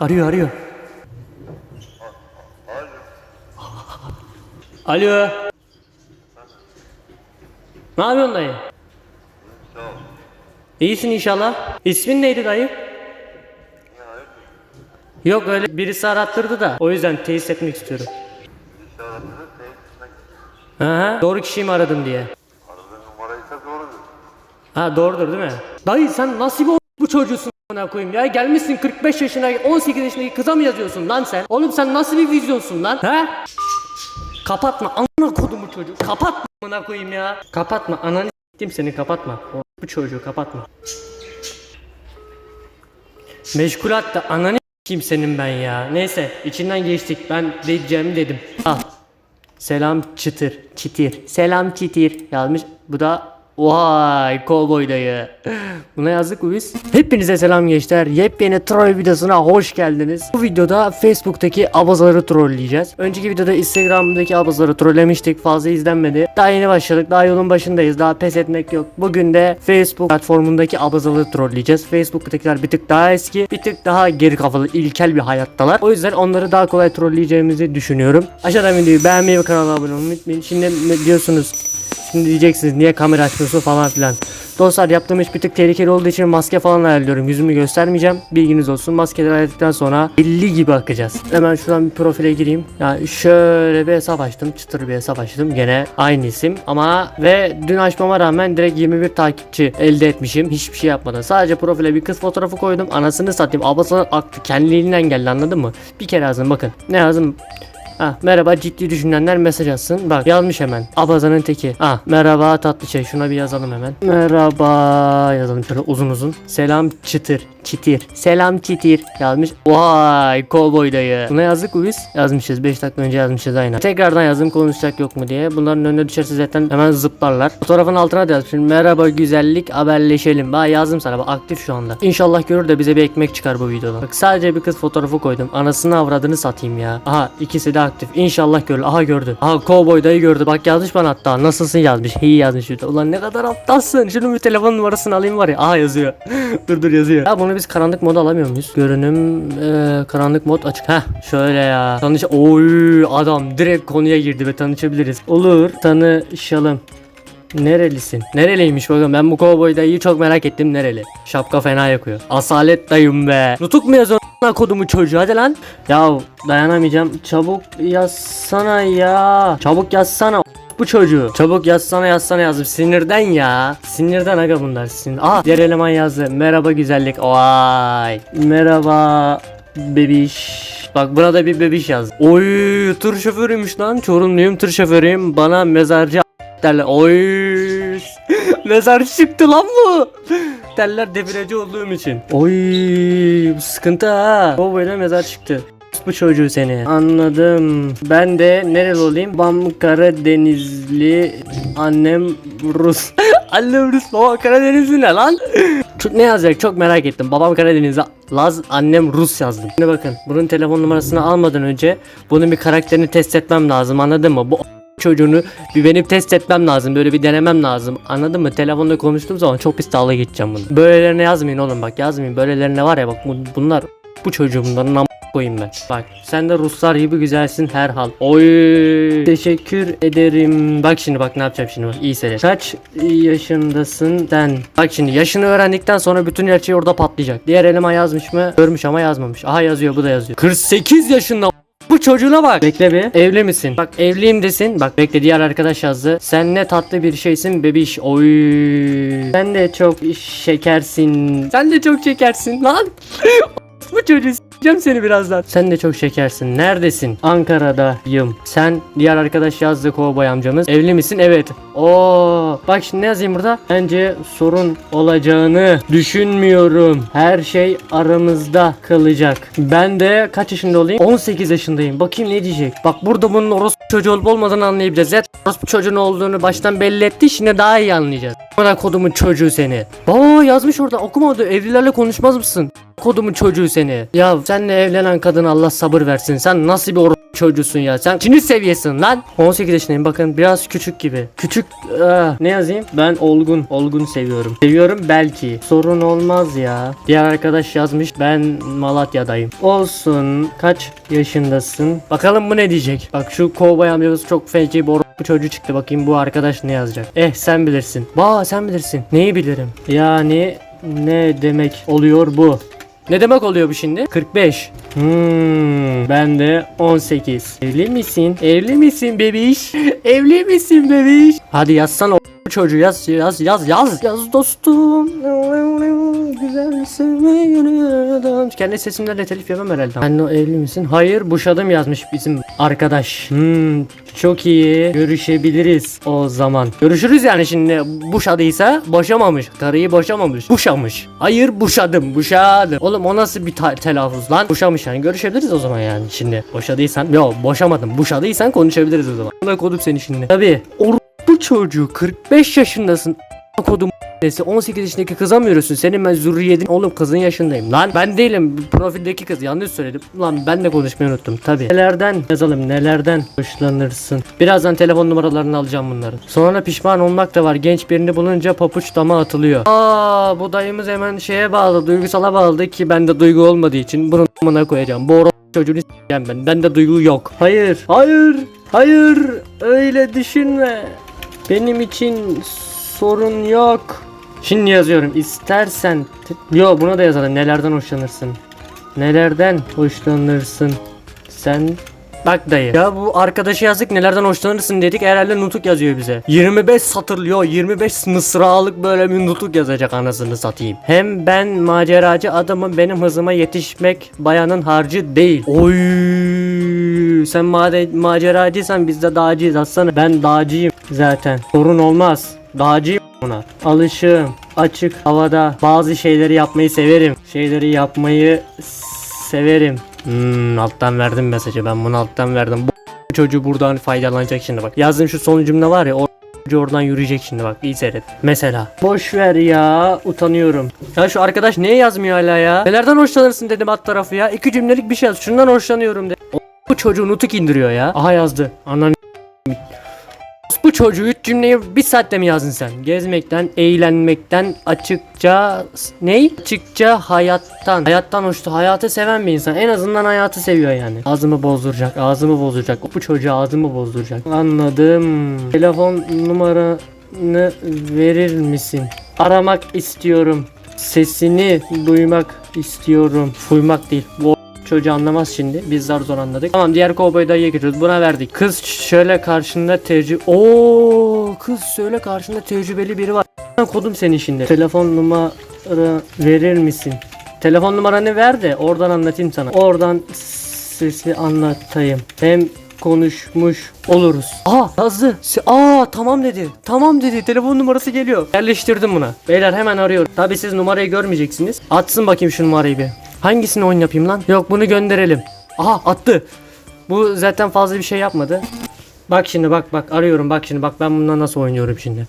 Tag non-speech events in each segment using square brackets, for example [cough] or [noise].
Arıyor arıyor. Alo. Ne yapıyorsun dayı? İyisin inşallah. İsmin neydi dayı? Yok öyle birisi arattırdı da o yüzden teyit etmek istiyorum. Hı. Doğru kişiyi mi aradım diye. Aradığın numaraysa doğrudur. Ha doğrudur değil mi? Dayı sen nasıl bir bu çocuğusun bana koyayım ya gelmişsin 45 yaşına 18 yaşındaki kıza mı yazıyorsun lan sen? Oğlum sen nasıl bir vizyonsun lan? He? Kapatma amına kodumu çocuğu kapatma amına koyayım ya. Kapatma ananı s**tim seni kapatma. Bu çocuğu kapatma. Meşgulat da ananı s**eyim senin ben ya. Neyse içinden geçtik ben diyeceğimi dedim. Al. Selam çıtır çitir. Selam çitir yazmış. Bu da Vay kovboy dayı. Buna yazdık mı biz? Hepinize selam gençler. Yepyeni troll videosuna hoş geldiniz. Bu videoda Facebook'taki abazaları trolleyeceğiz. Önceki videoda Instagram'daki abazaları trollemiştik. Fazla izlenmedi. Daha yeni başladık. Daha yolun başındayız. Daha pes etmek yok. Bugün de Facebook platformundaki abazaları trolleyeceğiz. Facebook'takiler bir tık daha eski. Bir tık daha geri kafalı, ilkel bir hayattalar. O yüzden onları daha kolay trolleyeceğimizi düşünüyorum. Aşağıdan videoyu beğenmeyi ve kanala abone olmayı unutmayın. Şimdi diyorsunuz? Şimdi diyeceksiniz niye kamera açmıyorsun falan filan. Dostlar yaptığım iş bir tık tehlikeli olduğu için maske falan ayarlıyorum. Yüzümü göstermeyeceğim. Bilginiz olsun. Maskeleri ayarladıktan sonra 50 gibi akacağız. Hemen şuradan bir profile gireyim. Yani şöyle bir hesap açtım. Çıtır bir hesap açtım. Gene aynı isim. Ama ve dün açmama rağmen direkt 21 takipçi elde etmişim. Hiçbir şey yapmadan. Sadece profile bir kız fotoğrafı koydum. Anasını satayım. Ablasının aktı. Kendiliğinden geldi anladın mı? Bir kere yazdım bakın. Ne yazdım? Ha, merhaba ciddi düşünenler mesaj atsın. Bak yazmış hemen. Abazanın teki. Ha, merhaba tatlı şey. Şuna bir yazalım hemen. Merhaba yazalım şöyle uzun uzun. Selam çıtır. Çitir. Selam çitir yazmış. Vay kovboy dayı. Buna yazdık mı biz? Yazmışız. 5 dakika önce yazmışız aynen. Tekrardan yazdım konuşacak yok mu diye. Bunların önüne düşerse zaten hemen zıplarlar. Fotoğrafın altına da yazmışım. Merhaba güzellik haberleşelim. Bak yazdım sana bak aktif şu anda. İnşallah görür de bize bir ekmek çıkar bu videoda. Bak sadece bir kız fotoğrafı koydum. Anasını avradını satayım ya. Aha ikisi de aktif. İnşallah görür. Aha gördü. Aha kovboy dayı gördü. Bak yazmış bana hatta. Nasılsın yazmış. İyi yazmış. Ulan ne kadar aptalsın. Şunun bir telefon numarasını alayım var ya. Aha yazıyor. [laughs] dur dur yazıyor. Ya bunu biz karanlık moda alamıyor muyuz? Görünüm eee, karanlık mod açık. Heh şöyle ya. Tanış Oy adam direkt konuya girdi ve tanışabiliriz. Olur tanışalım. Nerelisin? Nereliymiş bakın ben bu kovboy dayıyı çok merak ettim nereli. Şapka fena yakıyor. Asalet dayım be. Nutuk mu yazıyorsun a**ına kodumu çocuğu hadi lan. Ya dayanamayacağım. Çabuk yazsana ya. Çabuk yazsana bu çocuğu. Çabuk yazsana yazsana yazdım. Sinirden ya. Sinirden aga bunlar. Sinir. Aa diğer eleman yazdı. Merhaba güzellik. Vay. Merhaba bebiş. Bak burada bir bebiş yazdı. Oy tır şoförüymüş lan. Çorumluyum tır şoförüyüm. Bana mezarcı derler. Oy. [laughs] Mezarcı çıktı lan bu. Derler defileci olduğum için. Oy sıkıntı ha. O böyle mezar çıktı. Bu çocuğu seni. Anladım. Ben de nereli olayım? Babam Karadenizli. Annem Rus. [laughs] annem Rus. Baba Karadenizli ne lan? Ne yazacak çok merak ettim. Babam Karadenizli. Laz annem Rus yazdım. Şimdi bakın bunun telefon numarasını almadan önce bunun bir karakterini test etmem lazım anladın mı? Bu çocuğunu bir benim test etmem lazım. Böyle bir denemem lazım. Anladın mı? Telefonda konuştuğum zaman çok pis dalga geçeceğim bunu. Böylelerine yazmayın oğlum bak yazmayın. Böylelerine var ya bak bu- bunlar bu çocuğu bunların am- koyayım ben. Bak sen de Ruslar gibi güzelsin herhal. Oy teşekkür ederim. Bak şimdi bak ne yapacağım şimdi bak iyi seyret. Kaç yaşındasın sen? Bak şimdi yaşını öğrendikten sonra bütün her şey orada patlayacak. Diğer eleman yazmış mı? Görmüş ama yazmamış. Aha yazıyor bu da yazıyor. 48 yaşında bu çocuğuna bak. Bekle bir. Evli misin? Bak evliyim desin. Bak bekle diğer arkadaş yazdı. Sen ne tatlı bir şeysin bebiş. Oy. Sen de çok şekersin. Sen de çok şekersin lan. [laughs] çocuğu s**eceğim seni birazdan. Sen de çok şekersin. Neredesin? Ankara'dayım. Sen diğer arkadaş yazdı kovboy amcamız. Evli misin? Evet. Oo. Bak şimdi ne yazayım burada? Bence sorun olacağını düşünmüyorum. Her şey aramızda kalacak. Ben de kaç yaşında olayım? 18 yaşındayım. Bakayım ne diyecek. Bak burada bunun orospu çocuğu olup olmadığını anlayabileceğiz. Zaten orospu çocuğun olduğunu baştan belli etti. Şimdi daha iyi anlayacağız. Bana kodumun çocuğu seni. Baba yazmış orada okumadı. Evlilerle konuşmaz mısın? Kodumun çocuğu seni. Ya senle evlenen kadın Allah sabır versin. Sen nasıl bir or çocuğusun ya? Sen Çinli seviyesin lan. 18 yaşındayım bakın biraz küçük gibi. Küçük ah, ne yazayım? Ben olgun. Olgun seviyorum. Seviyorum belki. Sorun olmaz ya. Diğer arkadaş yazmış ben Malatya'dayım. Olsun. Kaç yaşındasın? Bakalım bu ne diyecek? Bak şu kovboy amcamız çok feci bir bu çocuğu çıktı. Bakayım bu arkadaş ne yazacak? Eh sen bilirsin. Ba sen bilirsin. Neyi bilirim? Yani ne demek oluyor bu? Ne demek oluyor bu şimdi? 45. Hmm, ben de 18. Evli misin? Evli misin bebiş? [laughs] Evli misin bebiş? Hadi yazsana o çocuğu yaz yaz yaz yaz. Yaz dostum. Güzel sevmeyi Kendi sesimlerle telif yapamam herhalde. Sen o evli misin? Hayır boşadım yazmış bizim arkadaş. Hmm, çok iyi. Görüşebiliriz o zaman. Görüşürüz yani şimdi. Boşadıysa boşamamış. Karıyı boşamamış. Boşamış. Hayır boşadım. Boşadım. Oğlum o nasıl bir telaffuz lan? Boşamış yani. Görüşebiliriz o zaman yani şimdi. Boşadıysan. Yok boşamadım. Boşadıysan konuşabiliriz o zaman. Buna kodum seni şimdi. Tabii. Bu çocuğu 45 yaşındasın. Kodum Neyse 18 yaşındaki kıza mı yürüyorsun? Senin ben zürriyetin oğlum kızın yaşındayım. Lan ben değilim. Profildeki kız yanlış söyledim. Lan ben de konuşmayı unuttum tabi. Nelerden yazalım nelerden hoşlanırsın. Birazdan telefon numaralarını alacağım bunların. Sonra pişman olmak da var. Genç birini bulunca papuç dama atılıyor. Aa bu dayımız hemen şeye bağlı. Duygusala bağladı ki bende duygu olmadığı için bunu amına koyacağım. Bu or- çocuğunu s**eceğim ben. Bende duygu yok. Hayır. Hayır. Hayır. Öyle düşünme. Benim için sorun yok. Şimdi yazıyorum. İstersen Yo buna da yazalım. Nelerden hoşlanırsın? Nelerden hoşlanırsın? Sen Bak dayı. Ya bu arkadaşı yazdık nelerden hoşlanırsın dedik herhalde nutuk yazıyor bize. 25 satırlıyor 25 mısralık böyle bir nutuk yazacak anasını satayım. Hem ben maceracı adamım benim hızıma yetişmek bayanın harcı değil. Oy sen maceracıysan biz de dağcıyız aslında ben dağcıyım zaten. Sorun olmaz. Dağcıyım buna. Alışığım. Açık havada bazı şeyleri yapmayı severim. Şeyleri yapmayı severim. Hmm, alttan verdim mesajı. Ben bunu alttan verdim. Bu [laughs] çocuğu buradan faydalanacak şimdi bak. Yazdığım şu son cümle var ya o oradan yürüyecek şimdi bak. iyi seyret. Mesela. Boş ver ya. Utanıyorum. Ya şu arkadaş niye yazmıyor hala ya? Nelerden hoşlanırsın dedim alt tarafı ya. İki cümlelik bir şey yaz. Şundan hoşlanıyorum de. O, çocuğu nutuk indiriyor ya. Aha yazdı. Anan bu çocuğu üç cümleyi bir saatte mi yazdın sen? Gezmekten, eğlenmekten, açıkça ney? Açıkça hayattan. Hayattan hoştu. Hayatı seven bir insan. En azından hayatı seviyor yani. Ağzımı bozduracak, ağzımı bozduracak. Bu çocuğa ağzımı bozduracak. Anladım. Telefon numaranı verir misin? Aramak istiyorum. Sesini duymak istiyorum. Duymak değil. Bu Çocuğu anlamaz şimdi. Biz zar zor anladık. Tamam diğer kovboy dayıya gidiyoruz. Buna verdik. Kız şöyle karşında tecrübe... Oo kız şöyle karşında tecrübeli biri var. Kodum senin şimdi. Telefon numara verir misin? Telefon numaranı ver de oradan anlatayım sana. Oradan sesi anlatayım. Hem konuşmuş oluruz. Aa yazdı. Aa tamam dedi. Tamam dedi. Telefon numarası geliyor. Yerleştirdim buna. Beyler hemen arıyorum. Tabi siz numarayı görmeyeceksiniz. Atsın bakayım şu numarayı bir. Hangisini oyun yapayım lan? Yok bunu gönderelim. Aha attı. Bu zaten fazla bir şey yapmadı. Bak şimdi bak bak arıyorum bak şimdi bak ben bundan nasıl oynuyorum şimdi.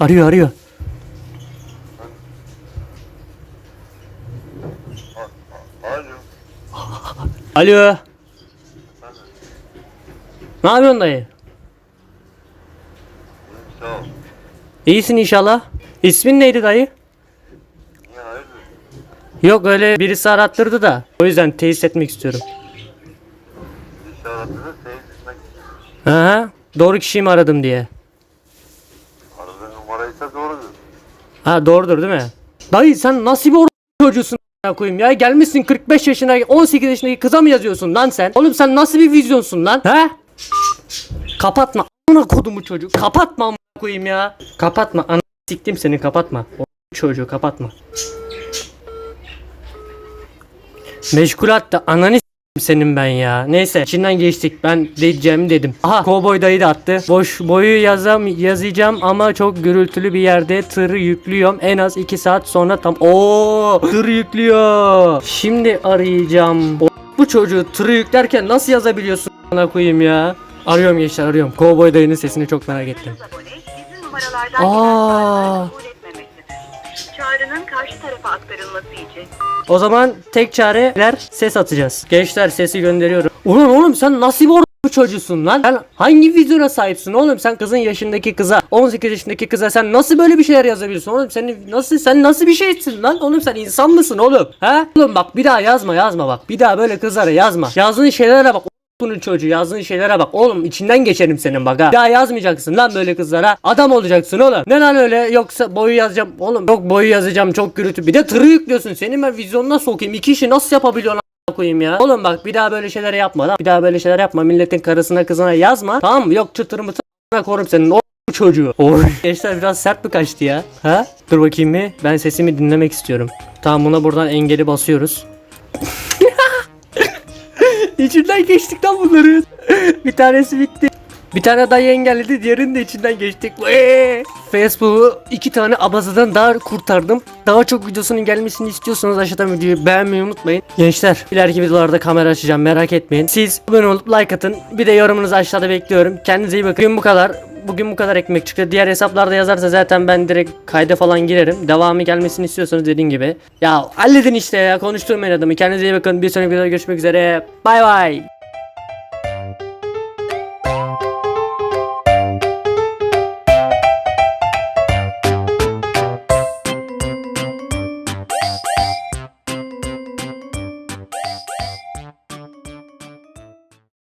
Arıyor arıyor. [laughs] Alo. Ne yapıyorsun dayı? İyisin inşallah. İsmin neydi dayı? Yok öyle birisi arattırdı da. O yüzden tesis etmek istiyorum. İşaretini teyit etmek. Aha. Doğru kişiyi mi aradım diye. Aradığın numaraysa doğrudur. Ha doğrudur değil mi? Dayı sen nasıl bir çocuğusun koyayım ya gelmişsin 45 yaşına 18 yaşındaki kıza mı yazıyorsun lan sen? Oğlum sen nasıl bir vizyonsun lan? He? Kapatma amına kodumu çocuğu. Kapatma amına koyayım ya. Kapatma ana siktim seni kapatma. O çocuğu kapatma. Meşgulat da ananı senin ben ya. Neyse içinden geçtik. Ben diyeceğimi dedim. Aha kovboy dayı da attı. Boş boyu yazam yazacağım ama çok gürültülü bir yerde tır yüklüyorum. En az 2 saat sonra tam Oo tır yüklüyor. Şimdi arayacağım. O, bu çocuğu tırı yüklerken nasıl yazabiliyorsun bana koyayım ya? Arıyorum gençler arıyorum. Kovboy dayının sesini çok merak ettim. Aa. Mesajlarının karşı tarafa aktarılması için O zaman tek çareler ses atacağız. Gençler sesi gönderiyorum. Ulan oğlum sen nasıl bir bu çocuğusun lan? Sen hangi vizyona sahipsin oğlum? Sen kızın yaşındaki kıza, 18 yaşındaki kıza sen nasıl böyle bir şeyler yazabiliyorsun oğlum? Sen nasıl sen nasıl bir şeysin lan? Oğlum sen insan mısın oğlum? Ha? Oğlum bak bir daha yazma yazma bak. Bir daha böyle kızlara yazma. Yazdığın şeylere bak. Bunun çocuğu yazdığın şeylere bak. Oğlum içinden geçerim senin bak ha. Daha yazmayacaksın lan böyle kızlara. Adam olacaksın oğlum. Ne lan öyle yoksa boyu yazacağım. Oğlum yok boyu yazacağım çok gürültü. Bir de tırı yüklüyorsun. Senin ben vizyonuna sokayım. İki işi nasıl yapabiliyorsun koyayım ya. Oğlum bak bir daha böyle şeyler yapma lan. Bir daha böyle şeyler yapma. Milletin karısına kızına yazma. Tamam mı? Yok çıtır mıtır korum senin. O çocuğu. Oy. Gençler biraz sert mi kaçtı ya? Ha? Dur bakayım bir. Ben sesimi dinlemek istiyorum. Tamam buna buradan engeli basıyoruz. İçinden geçtik lan bunları. [laughs] bir tanesi bitti. Bir tane dayı engelledi, diğerini de içinden geçtik. Eee! Facebook'u iki tane abazadan daha kurtardım. Daha çok videosunun gelmesini istiyorsanız aşağıdan videoyu beğenmeyi unutmayın. Gençler, ileriki videolarda kamera açacağım merak etmeyin. Siz abone olup like atın. Bir de yorumunuzu aşağıda bekliyorum. Kendinize iyi bakın. Bugün bu kadar. Bugün bu kadar ekmek çıktı. Diğer hesaplarda yazarsa zaten ben direkt kayda falan girerim. Devamı gelmesini istiyorsanız dediğim gibi. Ya halledin işte ya. Konuşturmayın adamı. Kendinize iyi bakın. Bir sonraki videoda görüşmek üzere. Bay bay.